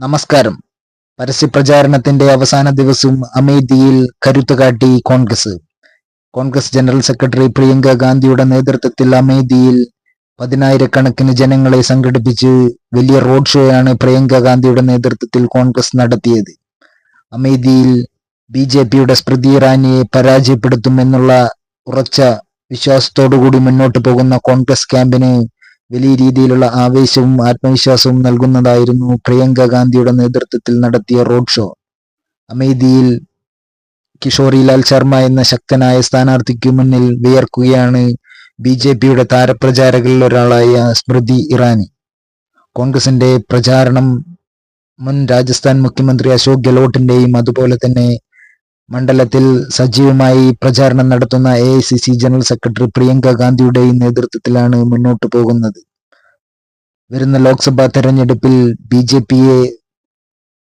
നമസ്കാരം. പരസ്യപ്രചാരണത്തിന്റെ അവസാന ദിവസവും അമേഠിയിൽ കരുത്തുകാട്ടി കോൺഗ്രസ്. കോൺഗ്രസ് ജനറൽ സെക്രട്ടറി പ്രിയങ്ക ഗാന്ധിയുടെ നേതൃത്വത്തിൽ അമേഠിയിൽ പതിനായിരക്കണക്കിന് ജനങ്ങളെ സംഘടിപ്പിച്ച് വലിയ റോഡ് ഷോയാണ് പ്രിയങ്ക ഗാന്ധിയുടെ നേതൃത്വത്തിൽ കോൺഗ്രസ് നടത്തിയത്. അമേഠിയിൽ ബി ജെ പിയുടെ സ്മൃതി ഇറാനിയെ പരാജയപ്പെടുത്തുമെന്നുള്ള ഉറച്ച വിശ്വാസത്തോടുകൂടി മുന്നോട്ട് പോകുന്ന കോൺഗ്രസ് ക്യാമ്പിന് വലിയ രീതിയിലുള്ള ആവേശവും ആത്മവിശ്വാസവും നൽകുന്നതായിരുന്നു പ്രിയങ്ക ഗാന്ധിയുടെ നേതൃത്വത്തിൽ നടത്തിയ റോഡ് ഷോ. അമേദിയിൽ കിഷോറിലാൽ ശർമ്മ എന്ന ശക്തനായ സ്ഥാനാർത്ഥിക്കു മുന്നിൽ വിയർക്കുകയാണ് ബി ജെ പിയുടെ താരപ്രചാരകരിൽ ഒരാളായ സ്മൃതി ഇറാനി. കോൺഗ്രസിന്റെ പ്രചാരണം മുൻ രാജസ്ഥാൻ മുഖ്യമന്ത്രി അശോക് ഗെഹ്ലോട്ടിന്റെയും അതുപോലെ തന്നെ മണ്ഡലത്തിൽ സജീവമായി പ്രചാരണം നടത്തുന്ന എ ജനറൽ സെക്രട്ടറി പ്രിയങ്ക ഗാന്ധിയുടെയും നേതൃത്വത്തിലാണ് മുന്നോട്ട് പോകുന്നത്. വരുന്ന ലോക്സഭാ തെരഞ്ഞെടുപ്പിൽ ബി ജെ പിയെ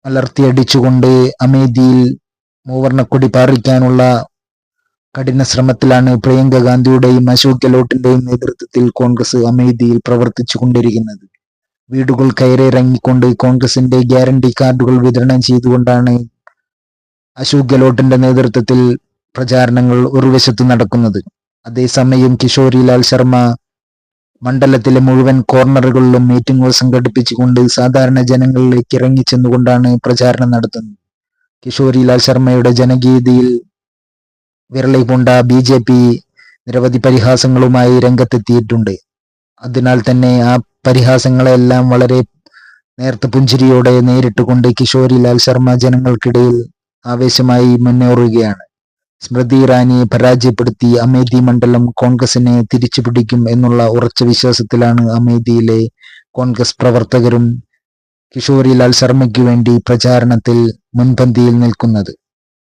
അലർത്തിയടിച്ചുകൊണ്ട് അമേധിയിൽ മൂവർണക്കൊടി പാറിക്കാനുള്ള കഠിന ശ്രമത്തിലാണ് പ്രിയങ്ക ഗാന്ധിയുടെയും അശോക് ഗെഹ്ലോട്ടിന്റെയും നേതൃത്വത്തിൽ കോൺഗ്രസ് അമേഠിയിൽ പ്രവർത്തിച്ചു കൊണ്ടിരിക്കുന്നത് വീടുകൾ കയറിയിറങ്ങിക്കൊണ്ട് കോൺഗ്രസിന്റെ ഗ്യാരണ്ടി കാർഡുകൾ വിതരണം ചെയ്തുകൊണ്ടാണ് അശോക് ഗെഹ്ലോട്ടിന്റെ നേതൃത്വത്തിൽ പ്രചാരണങ്ങൾ ഒരു വശത്ത് നടക്കുന്നത്. അതേസമയം കിഷോരിലാൽ ശർമ്മ മണ്ഡലത്തിലെ മുഴുവൻ കോർണറുകളിലും മീറ്റിംഗുകൾ സംഘടിപ്പിച്ചുകൊണ്ട് സാധാരണ ജനങ്ങളിലേക്ക് ഇറങ്ങിച്ചെന്നുകൊണ്ടാണ് പ്രചാരണം നടത്തുന്നത്. കിഷോരിലാൽ ശർമ്മയുടെ ജനഗീതിയിൽ വിരളി പൂണ്ട ബി ജെ പി നിരവധി പരിഹാസങ്ങളുമായി രംഗത്തെത്തിയിട്ടുണ്ട്. അതിനാൽ തന്നെ ആ പരിഹാസങ്ങളെല്ലാം വളരെ നേർത്ത പുഞ്ചിരിയോടെ നേരിട്ടുകൊണ്ട് കിഷോരിലാൽ ശർമ്മ ജനങ്ങൾക്കിടയിൽ ആവേശമായി മുന്നേറുകയാണ്. സ്മൃതി ഇറാനിയെ പരാജയപ്പെടുത്തി അമേതി മണ്ഡലം കോൺഗ്രസിനെ തിരിച്ചുപിടിക്കും എന്നുള്ള ഉറച്ച വിശ്വാസത്തിലാണ് അമേതിയിലെ കോൺഗ്രസ് പ്രവർത്തകരും കിഷോരിലാൽ ശർമ്മയ്ക്ക് വേണ്ടി പ്രചാരണത്തിൽ മുൻപന്തിയിൽ നിൽക്കുന്നത്.